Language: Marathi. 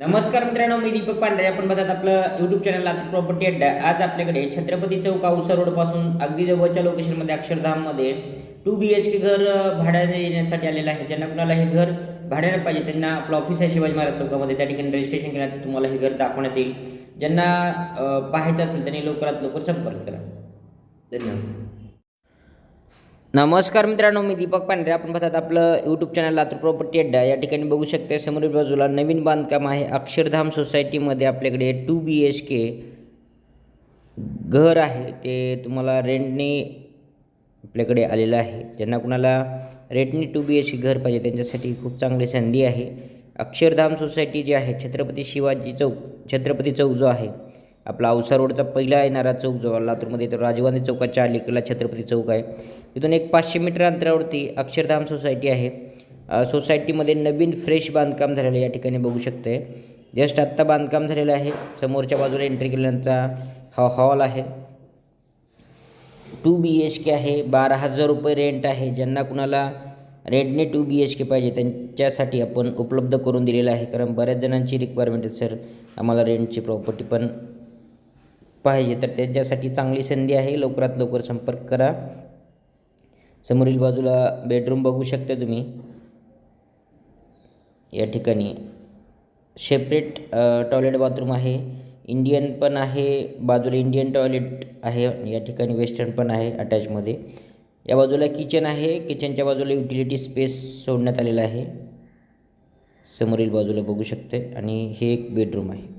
नमस्कार मित्रांनो मी दीपक पांढरे. आपण बघत आपलं युट्यूब चॅनल आता प्रॉपर्टी अड्डा आज आपल्याकडे छत्रपती चौक औसा रोडपासून अगदी जवळच्या लोकेशनमध्ये अक्षरधाममध्ये टू बी एच के घर भाड्याने येण्यासाठी आलेलं आहे. ज्यांना कुणाला हे घर भाड्याने पाहिजे त्यांना आपलं ऑफिस आहे शिवाजी महाराज चौकामध्ये. त्या ठिकाणी रजिस्ट्रेशन केल्यानंतर तुम्हाला हे घर दाखवण्यात येईल. ज्यांना पाहायचं असेल त्यांनी लवकरात लवकर संपर्क करा. धन्यवाद. नमस्कार मित्रांनो मी दीपक पांढरे. आपण पाहतात आपलं यूट्यूब चॅनल लातूर प्रॉपर्टी अड्डा या ठिकाणी बघू शकता समोरील बाजूला नवीन बांधकाम आहे. अक्षरधाम सोसायटीमध्ये आपल्याकडे टू बी एच के घर आहे. ते तुम्हाला रेंटने आपल्याकडे आलेलं आहे. ज्यांना कुणाला रेंटने टू बी एच के घर पाहिजे त्यांच्यासाठी खूप चांगली संधी आहे. अक्षरधाम सोसायटी जी आहे छत्रपती शिवाजी चौक छत्रपती चौक जो आहे आपला औसा रोडचा पहिला येणारा चौक जो लातूरमध्ये तो राजीव चौकाच्या अलीकडला छत्रपती चौक आहे. तिथून एक पाचशे मीटर अंतरावरती अक्षरधाम सोसायटी आहे. सोसायटीमध्ये नवीन फ्रेश बांधकाम झालेलं आहे या ठिकाणी बघू शकते. जस्ट आत्ता बांधकाम झालेलं आहे. समोरच्या बाजूला एंट्री केल्यानंतर हा हॉल आहे. टू बी एच के आहे. बारा हजार रुपये रेंट आहे. ज्यांना कुणाला रेंटने टू बी एच के पाहिजे त्यांच्यासाठी आपण उपलब्ध करून दिलेलं आहे. कारण बऱ्याच जणांची रिक्वायरमेंट आहे सर आम्हाला रेंटची प्रॉपर्टी पण पाहिजे. तर त्यांच्यासाठी चांगली संधी आहे. लवकरात लवकर संपर्क करा. समोरील बाजूला बेडरूम बघू शकता तुम्ही. या ठिकाणी सेपरेट टॉयलेट बाथरूम आहे. इंडियन पण आहे. बाजूला इंडियन टॉयलेट आहे. या ठिकाणी वेस्टर्न पण आहे अटॅचमध्ये या बाजूला किचन आहे. किचनच्या बाजूला युटिलिटी स्पेस सोडण्यात आलेला आहे. समोरील बाजूला बघू शकते. आणि हे एक बेडरूम आहे.